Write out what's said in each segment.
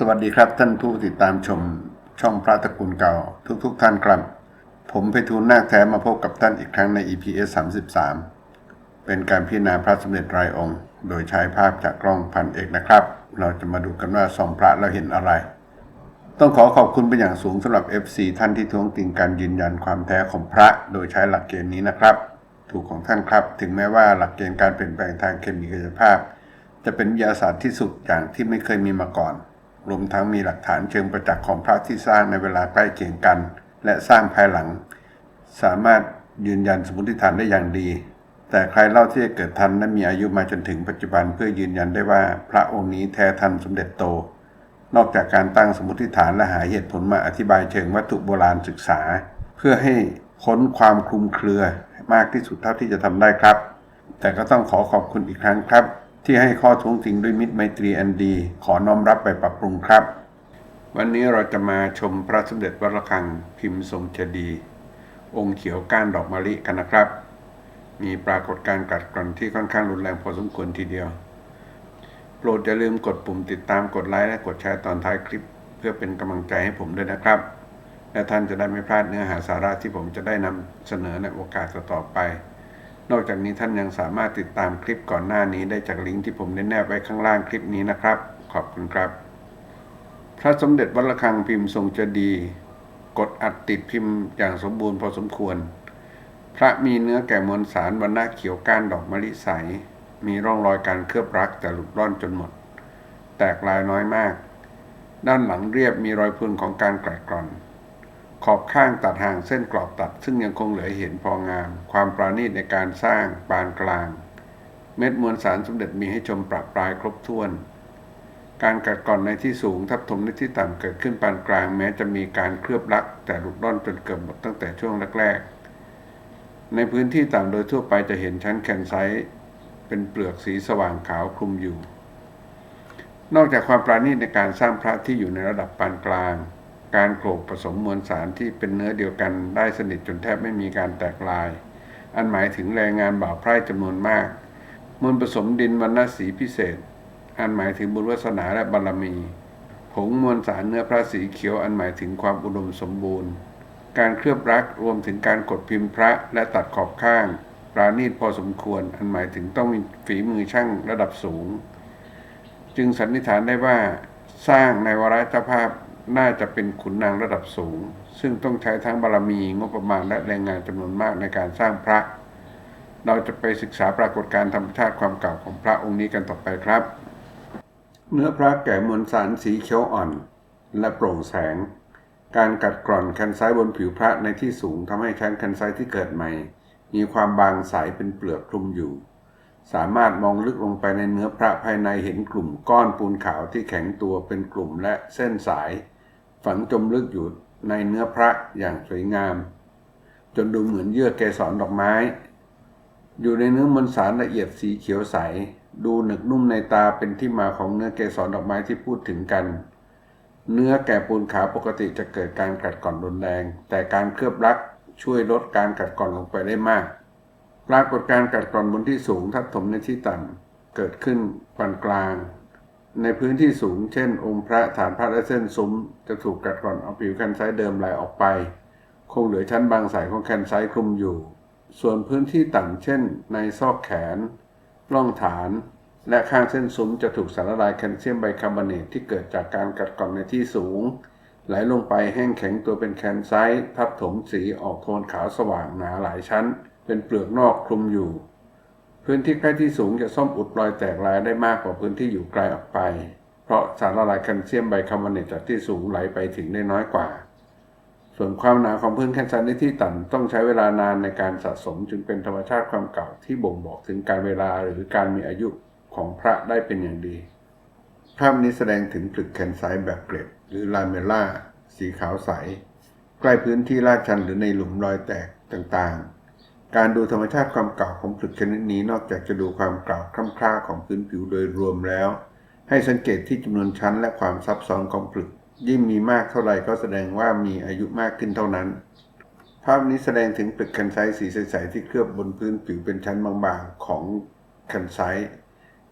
สวัสดีครับท่านผู้ติดตามชมช่องพระตะกูลเก่าทุกๆทท่านครับ ผมไปทูลนาคแท้มาพบกับท่านอีกครั้งใน EPS 33 เป็นการพิจารณาพระสมเด็จรายองค์ โดยใช้ภาพจากกล้องพันเอกนะครับ เราจะมาดูกันว่าส่องพระแล้วเห็นอะไร ต้องขอขอบคุณเป็นอย่างสูงสำหรับ FC ท่านที่ท้วงติงการยืนยันความแท้ของพระโดยใช้หลักเกณฑ์นี้นะครับ ถูกของท่านครับ ถึงแม้ว่าหลักเกณฑ์การเปลี่ยนแปลงทางเคมีกายภาพ จะเป็นวิทยาศาสตร์ที่สุดอย่างที่ไม่เคยมีมาก่อน รวมทั้งมีหลักฐานเชิงประจักษ์ของพระที่สร้างในเวลาใกล้เคียงกัน และสร้างภายหลัง สามารถยืนยันสมมติฐานได้อย่างดี แต่ใครเล่าที่จะเกิดทันและมีอายุมาจนถึงปัจจุบันเพื่อยืนยันได้ว่าพระองค์นี้แท้ทันสมเด็จโต นอกจากการตั้งสมมติฐานและหาเหตุผลมาอธิบายเชิงวัตถุโบราณศึกษา เพื่อให้พ้นความคลุมเครือมากที่สุดเท่าที่จะทำได้ครับ แต่ก็ต้องขอขอบคุณอีกครั้งครับ ที่ให้ข้อท้วงติงด้วยมิตรไมตรีอันดี ขอน้อมรับไปปรับปรุงครับ วันนี้เราจะมาชมพระสมเด็จวัดระฆังพิมพ์ทรงเจดีย์องค์เขียวก้านดอกมะลิกันนะครับ มีปรากฏการณ์กัดกร่อนที่ค่อนข้างรุนแรงพอสมควรทีเดียว โปรดอย่าลืมกดปุ่มติดตามกดไลค์และกดแชร์ตอนท้ายคลิป เพื่อเป็นกำลังใจให้ผมด้วยนะครับ และท่านจะได้ไม่พลาดเนื้อหาสาระที่ผมจะได้นำเสนอในโอกาสต่อไป นอกจากนี้ท่านยังสามารถติดตามคลิปก่อนหน้านี้ได้จากลิงก์ที่ผมได้แนบไว้ข้างล่างคลิปนี้นะครับ ขอบคุณครับ พระสมเด็จวัดระฆังพิมพ์ทรงเจดีกดอัดติดพิมพ์อย่างสมบูรณ์พอสมควร พระมีเนื้อแก่มวลสารวรรณะเขียวก้านดอกมะลิใส มีร่องรอยการเคลือบรักแต่หลุดร่อนจนหมด แตกลายน้อยมาก ด้านหลังเรียบมีรอยพุนของการกรัดกร่อน ขอบข้างตัดห่างเส้นกรอบตัด ซึ่งยังคงเหลือเห็นพองาม ความปราณีตในการสร้างปานกลาง เม็ดมวลสารสมเด็จมีให้ชมปรับปลายครบถ้วน การกัดกร่อนในที่สูงทับถมในที่ต่ำเกิดขึ้นปานกลาง แม้จะมีการเคลือบลัก แต่หลุดร่อนจนเกือบหมดตั้งแต่ช่วงแรกๆ ในพื้นที่ต่ำโดยทั่วไปจะเห็นชั้นแคนไซต์เป็นเปลือกสีสว่างขาวคลุมอยู่ นอกจากความปราณีตในการสร้างพระที่อยู่ในระดับปานกลาง การโขลกผสมมวลสารที่เป็นเนื้อเดียวกันได้สนิทจนแทบไม่มีการแตกลาย อันหมายถึงแรงงานบ่าวไพร่จำนวนมากมวลผสมดินวรรณสีพิเศษ อันหมายถึงบุญวาสนาและบารมีผงมวลสารเนื้อพระสีเขียวอันหมายถึงความอุดมสมบูรณ์ การเคลือบรักรวมถึงการกดพิมพ์พระและตัดขอบข้าง ปราณีตพอสมควร อันหมายถึงต้องมีฝีมือช่างระดับสูง จึงสันนิษฐานได้ว่าสร้างในวาระเจ้าภาพ น่าจะเป็นขุนนางระดับสูง ซึ่งต้องใช้ทั้งบารมีงบประมาณและแรงงานจำนวนมากในการสร้างพระ เราจะไปศึกษาปรากฏการณ์ธรรมชาติความเก่าของพระองค์นี้กันต่อไปครับ เนื้อพระแก่มวลสารสีเขียวอ่อน และโปร่งแสง การกัดกร่อนแคนไซบนผิวพระในที่สูงทำให้ชั้นแคนไซที่เกิดใหม่ มีความบางใสเป็นเปลือกคลุมอยู่ สามารถมองลึกลงไปในเนื้อพระภายในเห็นกลุ่มก้อนปูนขาวที่แข็งตัวเป็นกลุ่มและเส้นสาย ฝังจมลึกอยู่ในเนื้อพระอย่างสวยงาม จนดูเหมือนเยื่อเกสรดอกไม้ อยู่ในเนื้อมวลสารละเอียดสีเขียวใส ดูหนึกนุ่มในตาเป็นที่มาของเนื้อเกสรดอกไม้ที่พูดถึงกัน เนื้อแก่ปูนขาวปกติจะเกิดการกัดก่อนรุนแรง แต่การเคลือบรักช่วยลดการกัดก่อนลงไปได้มากปรากฏการกัดกร่อนบนที่สูงทับถมในที่ต่ำเกิดขึ้นปานกลาง ในพื้นที่สูง เช่น องค์พระฐานพระและเส้นซุ้ม จะถูกกัดกร่อนเอาผิวแคนไซต์เดิมไหลออกไป คงเหลือชั้นบางสายของแคนไซต์คลุมอยู่ ส่วนพื้นที่ต่ำเช่น ในซอกแขนร่องฐาน และข้างเส้นซุ้มจะถูกสารละลายแคลเซียมไบคาร์บอเนตที่เกิดจากการกัดกร่อนในที่สูง ไหลลงไปแห้งแข็งตัวเป็นแคนไซต์ทับถมสีออกโทนขาวสว่างหนาหลายชั้น เป็นเปลือกนอกคลุมอยู่ พื้นที่ใกล้ที่สูงจะซ่อมอุดรอยแตกลายได้มากกว่าพื้นที่อยู่ไกลออกไป เพราะสารละลายแคลเซียมไบคาร์บอเนตจากที่สูงไหลไปถึงได้น้อยกว่า ส่วนความหนาของพื้นแคนซต์ในที่ต่ำต้องใช้เวลานานในการสะสมจึงเป็นธรรมชาติความเก่าที่บ่งบอกถึงการเวลาหรือการมีอายุของพระได้เป็นอย่างดี ภาพนี้แสดงถึงผลึกแคนไซต์แบบเกล็ดหรือลาเมล่าสีขาวใส ใกล้พื้นที่ลาดชันหรือในหลุมรอยแตกต่างๆ การดูธรรมชาติความเก่าของผลึกชนิดนี้นอกจากจะดูความเก่าคล่ำคล้าของพื้นผิวโดยรวมแล้ว ให้สังเกตที่จำนวนชั้นและความซับซ้อนของผลึก ยิ่งมีมากเท่าไรก็แสดงว่ามีอายุมากขึ้นเท่านั้น ภาพนี้แสดงถึงผลึกแคนไซสีใสๆที่เคลือบบนพื้นผิวเป็นชั้นบางๆของแคนไซ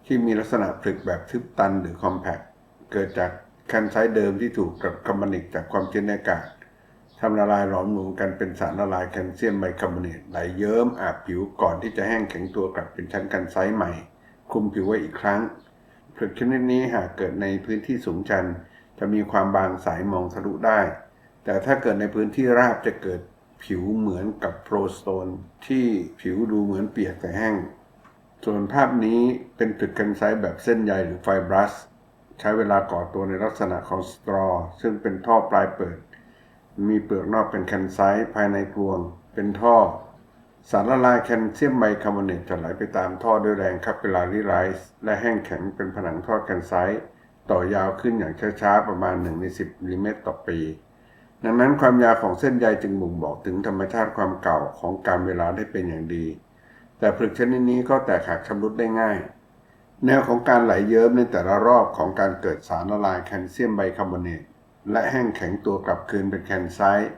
ที่มีลักษณะผลึกแบบทึบตันหรือคอมแพคเกิดจากแคคันไซเดิมที่ถูกกับคาร์บอนิกจากความชื้นในอากาศ ทำละลายหลอมรวมกันเป็นสารละลายแคลเซียมไบคาร์บอเนตไหลเยิ้มอาบผิวก่อนที่จะแห้งแข็งตัวกลับเป็นชั้นกันไซต์ใหม่ คลุมผิวไว้อีกครั้งผลึกชนิดนี้หากเกิดในพื้นที่สูงชัน จะมีความบางใสมองทะลุได้ แต่ถ้าเกิดในพื้นที่ราบจะเกิดผิวเหมือนกับโปรสโตนที่ผิวดูเหมือนเปียกแต่แห้ง ส่วนภาพนี้เป็นตึกกันไซต์แบบเส้นใยหรือไฟบรัส ใช้เวลาก่อตัวในลักษณะของสตรอ ซึ่งเป็นท่อปลายเปิด มีเปลือกนอกเป็นแคนไซต์ภายในกลวง เป็นท่อ สารละลายแคลเซียมไบคาร์บอเนตจะไหลไปตามท่อด้วยแรงคาปิลารีไรส์และแห้งแข็งเป็นผนังท่อแคนไซต์ต่อยาวขึ้นอย่างช้าๆ ประมาณ1ใน10มิลลิเมตรต่อปี ดังนั้นความยาวของเส้นใยจึงบ่งบอกถึงธรรมชาติความเก่าของการเวลาได้เป็นอย่างดี แต่ผลึกชนิดนี้ก็แตกหักชำรุดได้ง่าย แนวของการไหลเยิ้มในแต่ละรอบของการเกิดสารละลายแคลเซียมไบคาร์บอเนต และแห้งแข็งตัวกลับคืนเป็นแคนไซต์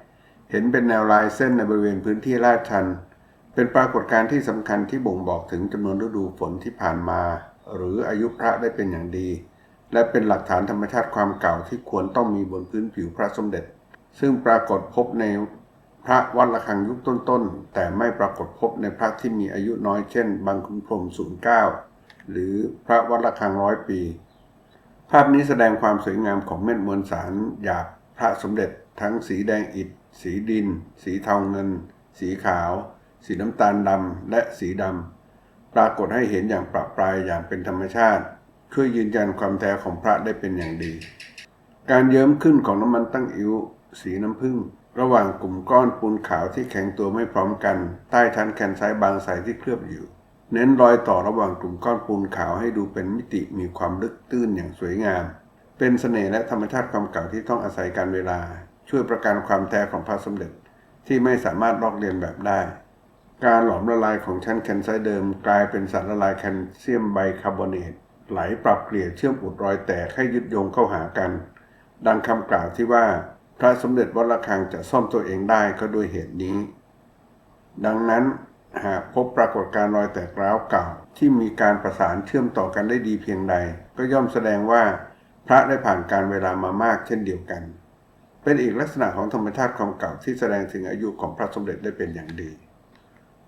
เห็นเป็นแนวลายเส้นในบริเวณพื้นที่ลาดชัน เป็นปรากฏการณ์ที่สำคัญที่บ่งบอกถึงจำนวนฤดูฝนที่ผ่านมา หรืออายุพระได้เป็นอย่างดี และเป็นหลักฐานธรรมชาติความเก่าที่ควรต้องมีบนพื้นผิวพระสมเด็จ ซึ่งปรากฏพบในพระวัดระฆังยุคต้นๆ แต่ไม่ปรากฏพบในพระที่มีอายุน้อยเช่น บางคุณพรหม09 หรือพระวัดระฆังร้อยปี ภาพนี้แสดงความสวยงามของเม็ดมวลสารหยาบพระสมเด็จ ทั้งสีแดงอิฐ สีดิน สีเทาเงิน สีขาว สีน้ำตาลดำและสีดำปรากฏให้เห็นอย่างประปรายอย่างเป็นธรรมชาติ ช่วยยืนยันความแท้ของพระได้เป็นอย่างดี การเยิ้มขึ้นของน้ำมันตั้งอิ๋วสีน้ำผึ้งระหว่างกลุ่มก้อนปูนขาวที่แข็งตัวไม่พร้อมกัน ใต้ชั้นแคนไซบางใสที่เคลือบอยู่ เน้นรอยต่อระหว่างกลุ่มก้อนปูนขาวให้ดูเป็นมิติมีความลึกตื้นอย่างสวยงาม เป็นเสน่ห์และธรรมชาติความเก่าที่ต้องอาศัยการเวลา ช่วยประกันความแท้ของพระสมเด็จที่ไม่สามารถลอกเลียนแบบได้ การหลอมละลายของชั้นแคนไซต์เดิม กลายเป็นสารละลายแคลเซียมไบคาร์บอเนตไหลปรับเกลี่ยเชื่อมอุดรอยแตกให้ยึดโยงเข้าหากัน ดังคำกล่าวที่ว่าพระสมเด็จวัดระฆังจะซ่อมตัวเองได้ก็ด้วยเหตุนี้ ดังนั้น หากพบปรากฏการ์รอยแตกร้าวเก่า ที่มีการประสานเชื่อมต่อกันได้ดีเพียงใด ก็ย่อมแสดงว่า พระได้ผ่านการเวลามามากเช่นเดียวกัน เป็นอีกลักษณะของธรรมชาติความเก่าที่แสดงถึงอายุของพระสมเด็จได้เป็นอย่างดี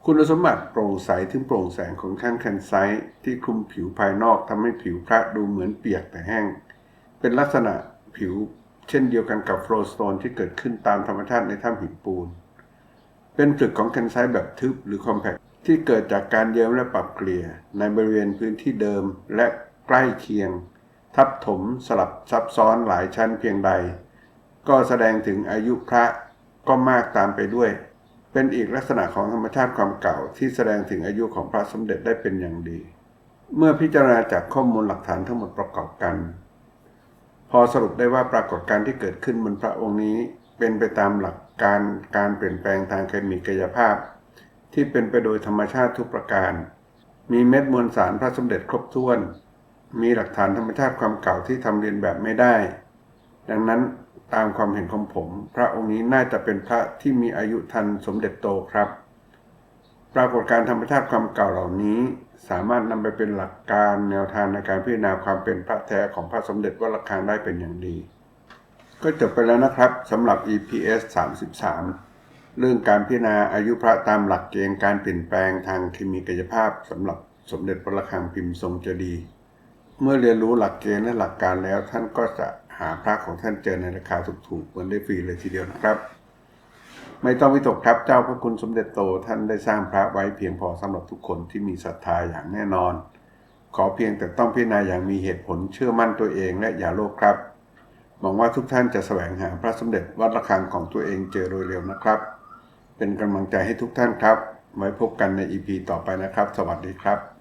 คุณสมบัติโปร่งใสถึงโปร่งแสงของชั้นแคนไซต์ที่คลุมผิวภายนอกทำให้ผิวพระดูเหมือนเปียกแต่แห้ง เป็นลักษณะผิวเช่นเดียวกันกับโฟลสโตนที่เกิดขึ้นตามธรรมชาติในถ้ำหินปูน เป็นผลึกของแคนไซต์แบบทึบหรือคอมแพคที่เกิดจากการเยิ้มและปรับเกลี่ยในบริเวณพื้นที่เดิมและใกล้เคียง ทับถมสลับซับซ้อนหลายชั้นเพียงใด ก็แสดงถึงอายุพระก็มากตามไปด้วย เป็นอีกลักษณะของธรรมชาติความเก่าที่แสดงถึงอายุของพระสมเด็จได้เป็นอย่างดี เมื่อพิจารณาจากข้อมูลหลักฐานทั้งหมดประกอบกัน พอสรุปได้ว่าปรากฏการณ์ที่เกิดขึ้นบนพระองค์นี้เป็นไปตามหลัก การการเปลี่ยนแปลงทางเคมีกายภาพ ที่เป็นไปโดยธรรมชาติทุกประการ มีเม็ดมวลสารพระสมเด็จครบถ้วน มีหลักฐานธรรมชาติความเก่าที่ทำเรียนแบบไม่ได้ ดังนั้นตามความเห็นของผม พระองค์นี้น่าจะเป็นพระที่มีอายุทันสมเด็จโตครับ ปรากฏการธรรมชาติความเก่าเหล่านี้ สามารถนำไปเป็นหลักการแนวทางในการพิจารณาความเป็นพระแท้ของพระสมเด็จวัดระฆังได้เป็นอย่างดี ก็จบไปแล้วนะครับสำหรับ EPS 33 เรื่องการพิจารณาอายุพระตามหลักเกณฑ์การเปลี่ยนแปลงทางเคมีกายภาพสำหรับสมเด็จพระระฆังพิมพ์ทรงเจดีย์เมื่อเรียนรู้หลักเกณฑ์และหลักการแล้ว ท่านก็จะหาพระของท่านเจอในราคาถูกๆเหมือนได้ฟรีเลยทีเดียวนะครับ ไม่ต้องวิตกครับเจ้าพระคุณสมเด็จโตท่านได้สร้างพระไว้เพียงพอสำหรับทุกคนที่มีศรัทธาอย่างแน่นอน ขอเพียงแต่ต้องพิจารณาอย่างมีเหตุผลเชื่อมั่นตัวเองและอย่าโลภครับ หวังว่าทุกท่านจะแสวงหาพระสมเด็จวัดระฆังของตัวเองเจอโดยเร็วนะครับ เป็นกำลังใจให้ทุกท่านครับ ไว้พบกันในอีพีต่อไปนะครับ สวัสดีครับ